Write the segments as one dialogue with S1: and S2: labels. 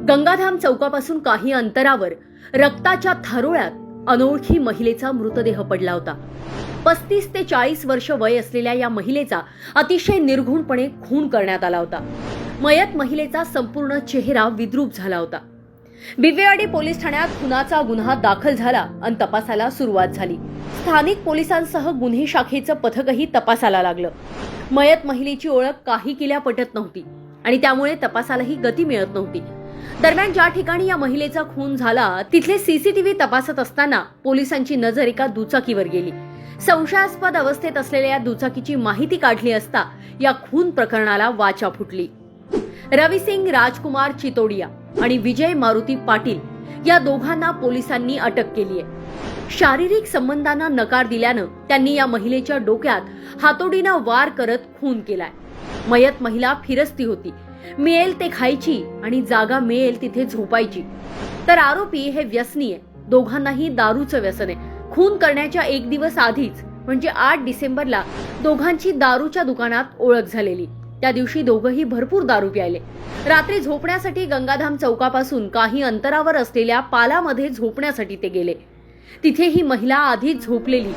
S1: गंगाधाम चौकापासून काही अंतरावर रक्ताच्या थारोळ्यात अनोळखी महिलेचा मृतदेह पडला होता. पस्तीस ते चाळीस वर्ष वय असलेल्या या महिलेचा अतिशय निर्घुणपणे खून करण्यात आला होता. मयत महिलेचा संपूर्ण चेहरा विद्रूप झाला होता. बिवेवाडी पोलीस ठाण्यात खुनाचा गुन्हा दाखल झाला आणि तपासाला सुरुवात झाली. स्थानिक पोलिसांसह गुन्हे शाखेचं पथकही तपासाला लागलं. मयत महिलेची ओळख काही किल्या पटत नव्हती आणि त्यामुळे तपासालाही गती मिळत नव्हती. दरम्यान ज्या ठिकाणी या महिलेचा खून झाला तिथले सीसीटीव्ही तपासत असताना पोलिसांची नजर एका दुचाकीवर गेली. संशयास्पद अवस्थेत असलेल्या या दुचाकीची माहिती काढली असता या खून प्रकरणाला वाचा फुटली. रविसिंग राजकुमार चितोडिया आणि विजय मारुती पाटील या दोघांना पोलिसांनी अटक केली आहे. शारीरिक संबंधांना नकार दिल्यानं त्यांनी या महिलेच्या डोक्यात हातोडीनं वार करत खून केलाय. मयत महिला फिरस्ती होती. मिळेल ते खायची आणि जागा मिळेल तिथे झोपायची. तर आरोपी हे व्यसनी आहे दोघांनाही दारूचं व्यसन आहे. खून करण्याच्या एक दिवस आधीच म्हणजे आठ डिसेंबरला दोघांची दारूच्या दुकानात ओळख झालेली. त्या दिवशी दोघंही भरपूर दारू प्यायले. रात्री झोपण्यासाठी गंगाधाम चौकापासून काही अंतरावर असलेल्या पालामध्ये झोपण्यासाठी ते गेले. तिथे ही महिला आधीच झोपलेली.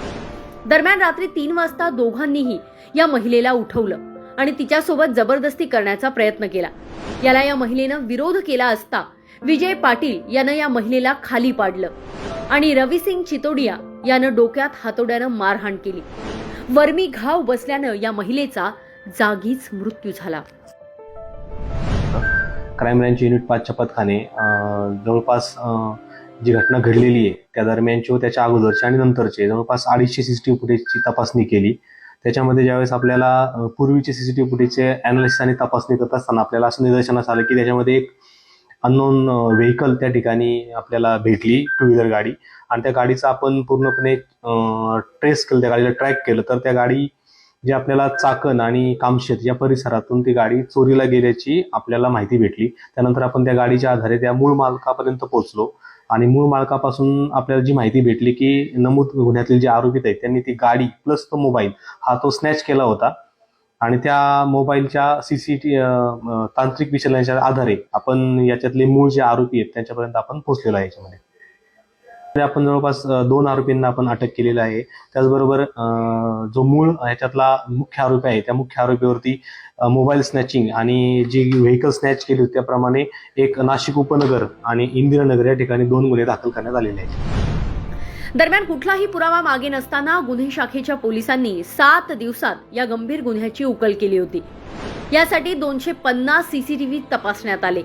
S1: दरम्यान रात्री तीन वाजता दोघांनीही या महिलेला उठवलं. आणि तिच्यासोबत जबरदस्ती करण्याचा प्रयत्न केला. याला या महिलेनं विरोध केला असता विजय पाटील यानं या महिलेला खाली पाडलं. आणि रविसिंग चितोडिया यानं डोक्यात हातोड्यानं मारहाण केली. वर्मी घाव बसल्यानं या महिलेचा जागीच मृत्यू झाला.
S2: क्राईम ब्रँच युनिट पाचच्या पथकाने अं, जवळपास अं, जी घटना घडलेली आहे त्या दरम्यानचे व त्याच्या अगोदरचे आणि नंतरचे जवळपास अडीचशे सीसीटीव्ही फुटेजची तपासणी केली. त्याच्यामध्ये ज्यावेळेस आपल्याला पूर्वीचे सीसीटीव्ही फुटेजचे अनालिसिस आणि तपासणी करत असताना आपल्याला असं निदर्शनास आलं की त्याच्यामध्ये एक अननोन व्हेकल त्या ठिकाणी आपल्याला भेटली टू व्हीलर गाडी. आणि त्या गाडीचा आपण पूर्णपणे ट्रेस केलं त्या गाडीला ट्रॅक केलं. तर त्या गाडी जे आपल्याला चाकण आणि कामशेत या परिसरातून ती गाडी चोरीला गेल्याची आपल्याला माहिती भेटली. त्यानंतर आपण त्या गाडीच्या आधारे त्या मूळ मालकापर्यंत पोहोचलो. आणि मूळ मालकापासून आपल्याला जी माहिती भेटली की नमूद गुन्ह्यातील जे आरोपित आहेत त्यांनी ती गाडी प्लस तो मोबाईल हा तो स्नॅच केला होता. आणि त्या मोबाईलच्या सीसीटी तांत्रिक विचारण्याच्या आधारे आपण याच्यातले मूळ जे आरोपी आहेत त्यांच्यापर्यंत आपण पोहोचलेलो आहे याच्यामध्ये. आपण जवळपास दोन आरोपींना आपण अटक केलेलं आहे. त्याचबरोबर अं, जो मूळ ह्याच्यातला मुख्य आरोपी आहे त्या मुख्य आरोपीवरती मोबाईल स्नॅचिंग आणि जी व्हेकल स्नॅच केली होती त्याप्रमाणे एक नाशिक उपनगर आणि इंदिरानगर या ठिकाणी दोन गुन्हे दाखल करण्यात आलेले आहेत.
S1: दरम्यान कुठलाही पुरावा मागे नसताना गुन्हे शाखेच्या पोलिसांनी सात दिवसात या गंभीर गुन्ह्याची उकल केली होती. यासाठी दोनशे पन्नास सीसीटीव्ही तपासण्यात आले.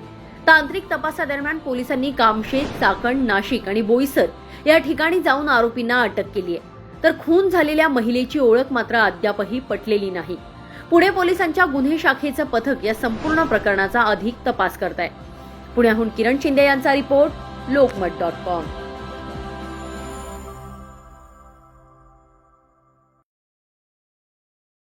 S1: तांत्रिक तपासादरम्यान पोलिसांनी कामशेत चाकण नाशिक आणि बोईसर या ठिकाणी जाऊन आरोपींना अटक केली आहे. तर खून झालेल्या महिलेची ओळख मात्र अद्यापही पटलेली नाही. पुणे पोलिसांच्या गुन्हे शाखेचं पथक या संपूर्ण प्रकरणाचा अधिक तपास करत आहे. पुण्याहून किरण शिंदे यांचा रिपोर्ट लोकमत डॉट कॉम.